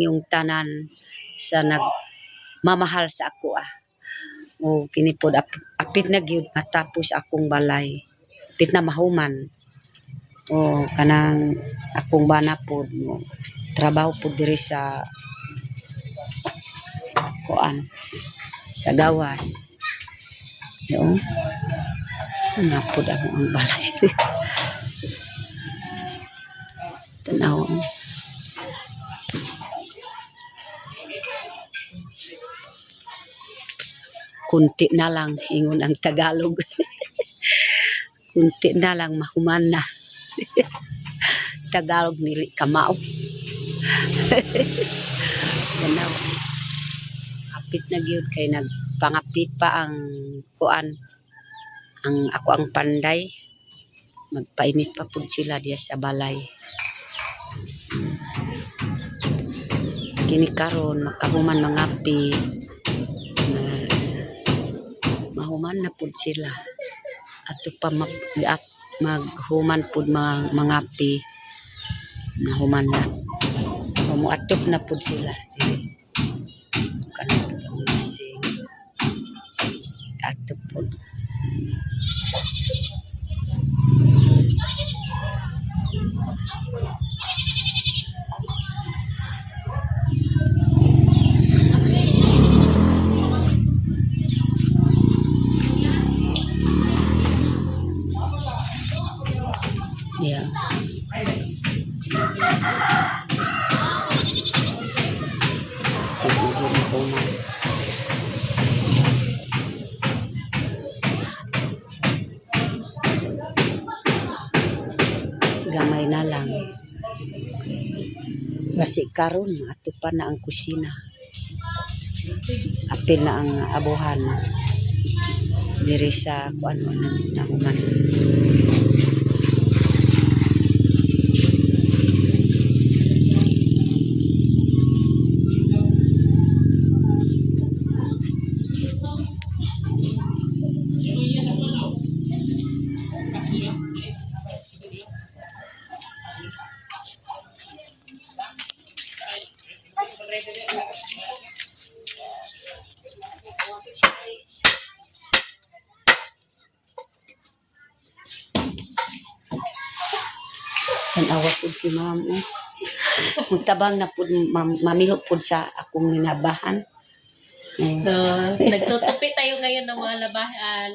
yung tanan sa nagmamahal sa ako ah. O kinipod apit, apit na gyud matapos akong balay. Apit na mahuman. O kanang akong bana pod mo trabaho pod diri sa kuan sa gawas. Yo. Nga pod ako ang balay. Tanaw. Kunti na lang ingon ang Tagalog. kunti na lang mahuman na. Tagalog nili kamao. Ganaw. Apit na gyud kay nagpangapit pa ang kuan ang ako ang panday. Magpainit pa pud sila diya sa balay. Kini karon makahuman mangapi na mahuman na pud sila. Ato pa mag, maghuman pud mga mangapi na human na. Umuatop na pud sila diri. Kanang pud ang atop pud basi karon ato pa na ang kusina. Apil na ang abuhan. Diri sa kuan mo na nahuman tanawa pud ki ma'am oh. Magtabang na pud mam- mamilo pud sa akong minabahan. Eh, So, nagtutupi tayo ngayon ng mga labahan,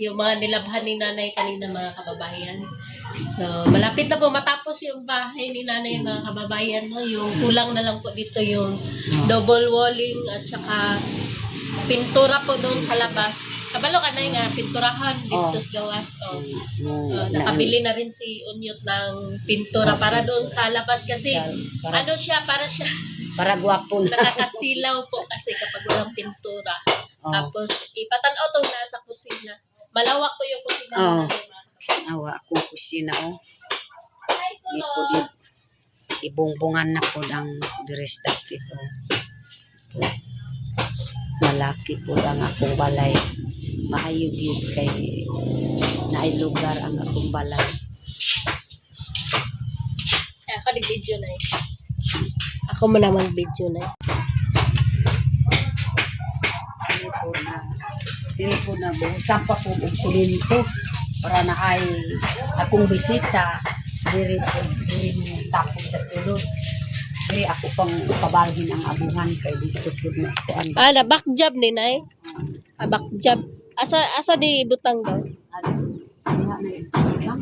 yung mga nilabhan ni nanay kanina mga kababayan. So, malapit na po matapos yung bahay ni nanay mga kababayan. No? Yung kulang na lang po dito yung double walling at saka pintura po doon sa labas. Kabalo ka na nga, pinturahan dito Oh. sa gawas. Oh. mo, Uh, na- nakabili na rin si Unyot ng pintura para doon sa labas kasi sa- para, ano siya, para siya para gwapo na. nakakasilaw po kasi kapag walang pintura. Oh, Tapos, ipatanaw to na sa kusina. Malawak po yung kusina. Oo. namin. awa akong kusina oh. Di po di na po ang dress dapit oh. Malaki po ang akong balay. Maayo gyud kay naay lugar ang akong balay. Eh, ako nag-video na eh. Ako mo naman video na eh. Dili po na dili po na buhusan pa po og sulinto para na ay akong bisita diri po diri tapos sa sulod diri ako pang pabalhin ang abuhan kay dito po na kuan Ah, na back job ni Nay. Ah, back job. Asa asa di butang daw? ano ano ang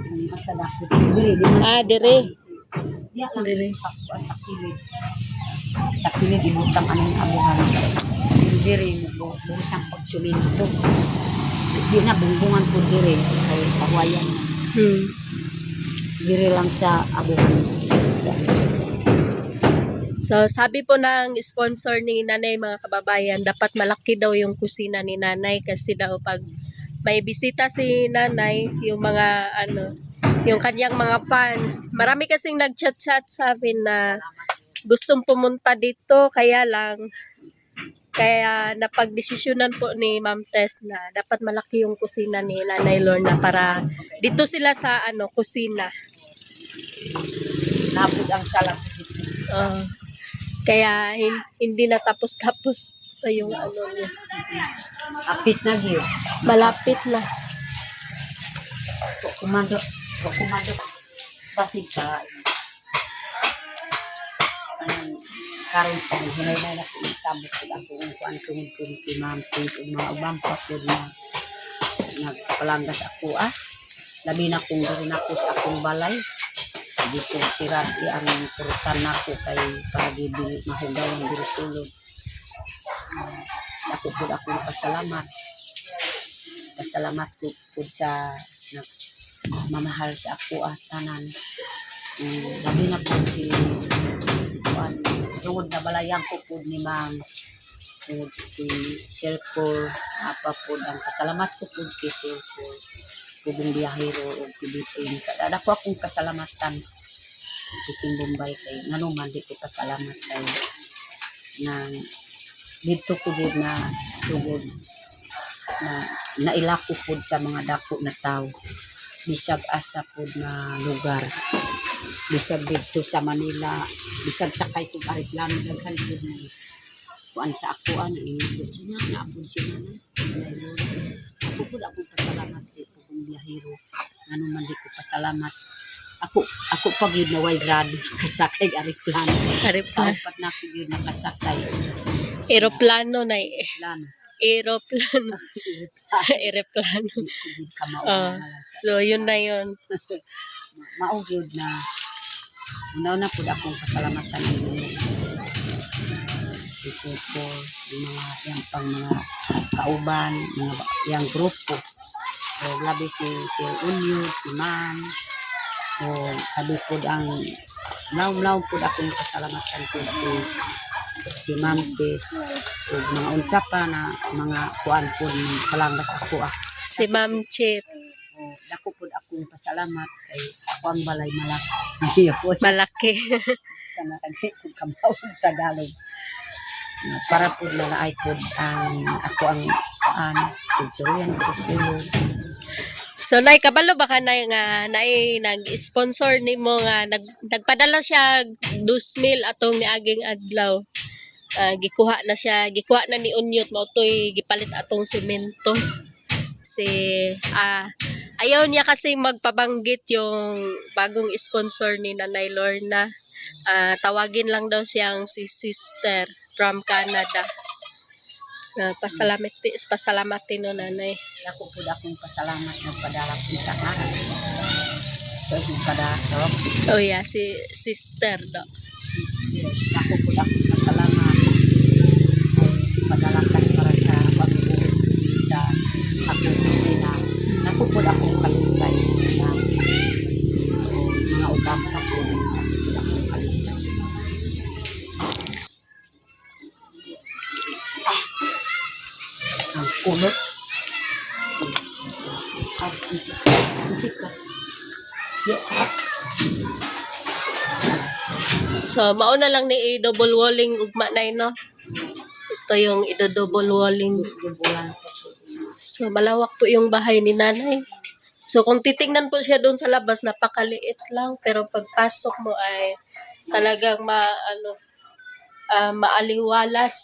diri man Ah, dire. diya lang diri sa sa kilid sa kilid ibutang anong abuhan diri mo buhusan pag sulinto di na bungbungan po diri kay kawayan Hmm. diri lang sa abuhan. So, sabi po ng sponsor ni Nanay mga kababayan, dapat malaki daw yung kusina ni Nanay kasi daw pag may bisita si Nanay, yung mga ano, yung kanyang mga fans. Marami kasing nag-chat-chat sa amin na gustong pumunta dito, kaya lang kaya napagdesisyonan po ni Ma'am Tess na dapat malaki yung kusina ni Nanay Lorna para dito sila sa ano kusina. Nabot ang salam. Ah. Kaya hin- hindi na tapos-tapos pa yung ano niya. Apit na gyud. Malapit na. Kumando, kumando. Basig ka. Karon pa hinay na ko itambok ko ako kung kuan tungod ko kay ma'am please ug mga ubang pa po na nagpalanggas ako ah. Labi na kung diri na ko sa akong balay. Di ko sira di ang purutan nako kay para gibili mahugaw ang diri sulod. Ah, Ako po ako pasalamat. Pasalamat ko po sa nag mamahal sa ako at tanan. Um, labi na po si kuan tungod na balayan ko po ni ma'am tungod kay Sir Paul apa po ang kasalamat ko po kay Sir Paul pugong biyahero o Pilipin. Kada ko akong kasalamatan. Iking Bombay kay nganuman di ko pasalamat kay nang dito ko na sugod. Na nailako po sa mga dako na tao bisag asa po na lugar. Bisag dito sa Manila. Bisag sakay kong aeroplano daghan po na kuan sa ako ano inabot siya naabot siya na ako po ako pasalamat di po kong biyahero ano man di ko pasalamat ako ako pag yun na way grado kasakay aeroplano Aeroplano. kaupat na ako yun nakasakay Aeroplano na eh. plano Aeroplano. Aeroplano. Lang sa- So, yun na yun. maugyod na unaw na po akong pasalamatan ninyo isip ko yung mga yung pang mga kauban mga yung grupo o labi si si Unyod, si Man o sabi po ang laom-laom po akong pasalamatan po si si Ma'am Tess o mga unsa pa na mga kuan po ng palanggas ako ah. Si Ma'am Chit. o dako po akong pasalamat kay ako ang balay malaki. Po Malaki. kana kasi kung kamaw Tagalog Na para po lalaay po ang ako ang ang sinsurian ko silo So, Nay, kabalo ba ka na nga naay nag-sponsor ni mo nga nag, nagpadala siya 2,000 atong niaging adlaw. Ah, gikuha na siya, gikuha na ni Unyot mo toy gipalit atong semento. Si ah ayaw niya kasi magpabanggit yung bagong sponsor ni Nanay Lorna. Ah, tawagin lang daw siyang si Sister from Canada. Uh, pasalamat pasalamatin no nanay. Ako po akong pasalamat nagpadala po ka na so si pada so Oh yeah, si sister do. ako po akong pasalamat padala kas para sa pagbubuhos sa akong kusina ako po akong kalintay na mga ugam ka po ako po akong kalintay ang kulot. Isip ka. Isip ka. So mao na lang ni i-double walling ugma nay no. Ito yung i-double walling. So malawak po yung bahay ni nanay. So kung titingnan po siya doon sa labas napakaliit lang pero pagpasok mo ay talagang ma ano ah, maaliwalas.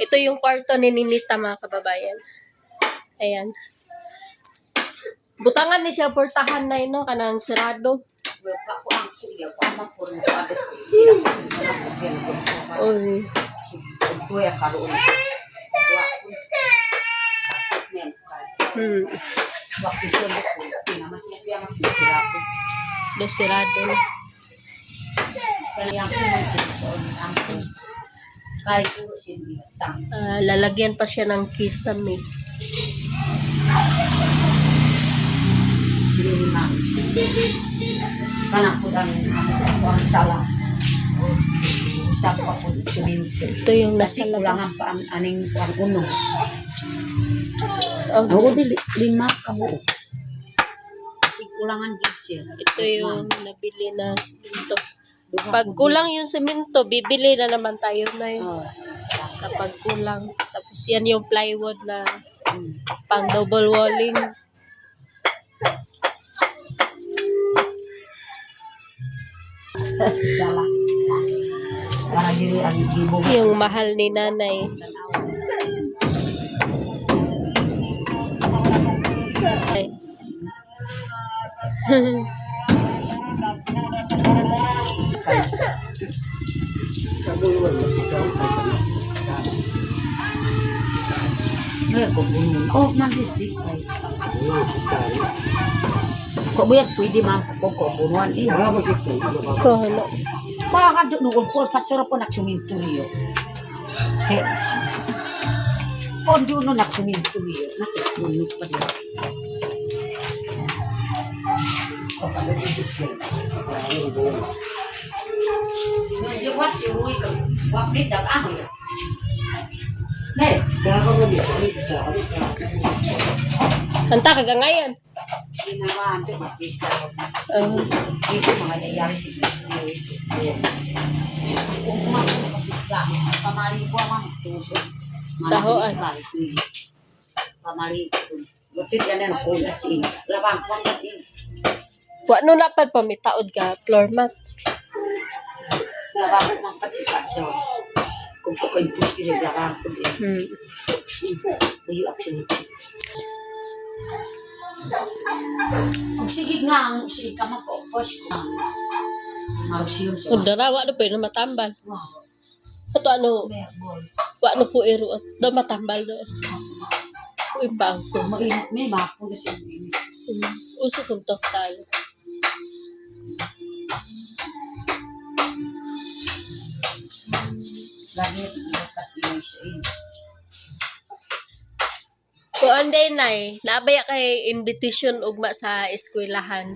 Ito yung kwarto ni Ninita mga kababayan. Ayan. Butangan ni siya portahan na no kanang sirado. Oy. Hmm. Wa ko sa ko. Pinamas niya kuya magsisira ko. Do sirado na. Kaya ako man sinusoon ang ko. Kahit puro sindi. Tang. Ah, lalagyan pa siya ng kisame. Sino ni ma'am? Kanak po ang ako ang sala. Sa pa po suminto. Ito yung nasa kulangan labas. pa ang aning ang uno. Oh, Oo, dili lima ka mo. Kasi kulangan gid siya. ito yung nabili na simento. Pag kulang yung simento, bibili na naman tayo na yun. Oh, Kapag kulang. Tapos yan yung plywood na mm. pang double walling. Sala. Para diri ang gibo. Yung mahal ni nanay. Ay. Ay, ko bunun. Oh, nandisi. Ay. Ko buyat pwede man ko ko bunuan. Ko, ano? Baka doon nung ko pasero ko nagsuminturyo. Kaya Pondo no nagsuminturyo. Natutulog pa din. Medyo what si Rui ka? Wakit dag ano ya? Ne, Anta ka ngayon. Ginawa ito makita. Uh, Ito mga nangyayari si Kung kumakita kasi sa pamari ko ang tuso. Tahoan. Pamari ko. Butit yan ang kulas in. Labang ko ang batin. wa no napad pamitaod ka floor mat. Labang ko ang patsipasyon. Kung ko kayo pusti rin, labang ko din. Hmm. Uyo action. Kung sigig nga ang sige ka po, push ko. Marusiyo siya. Ug darawa do pwede matambal. Wow. Ato ano, Mer, boy. wa no po iro do matambal do. Uy bangko. Mainit may mapon na siya. Hmm. Uso kung total. Lagi dapat yung siya. Kuan day nay, nabaya kay invitation ugma sa eskwelahan.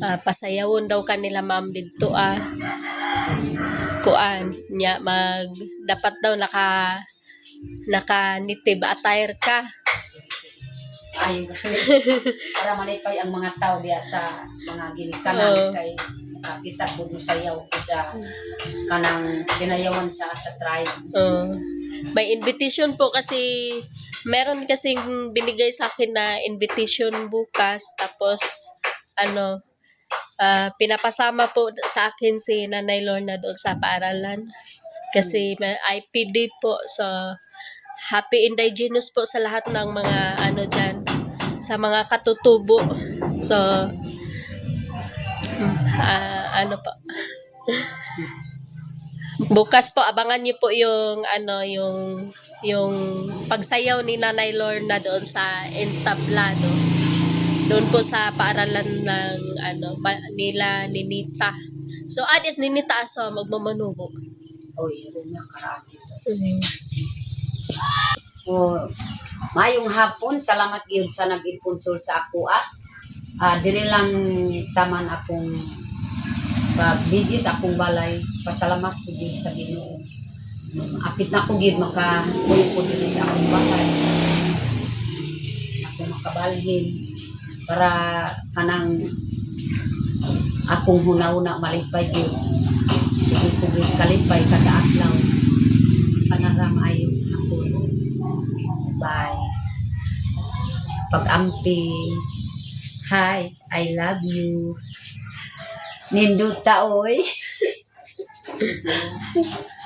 Ah, pasayawon daw kanila ma'am didto ah. Kuan nya mag dapat daw naka naka native attire ka. Ay, para malipay ang mga tao diya sa mga ginikanan Oo. kay nakakita po mo sayaw ko sa kanang sinayawan sa tatry. Uh, may invitation po kasi meron kasing binigay sa akin na invitation bukas tapos ano ah, pinapasama po sa akin si Nanay Lorna doon sa paaralan. Kasi may IPD po so happy indigenous po sa lahat ng mga ano dyan sa mga katutubo. So ah, ano po. Bukas po abangan niyo po yung ano yung yung pagsayaw ni Nanay Lorna doon sa entablado. Doon po sa paaralan ng ano ma- nila ni Nita. So adis ni Nita aso magmamanubo. Oy, yun na karami. Mm. O, mayong hapon, salamat yun sa nag-imponsol sa ako ah. Ah, dili lang taman akong pag-video sa akong balay. Pasalamat ko din sa Ginoo. Apit na ko gid maka ko din sa akong balay. Ako makabalhin para kanang akong huna-una malipay yun. Sige ko gid kalipay kada adlaw. Panaramayo ako. Bye. Pag-amping. Hi, I love you. Nindot ta, oy.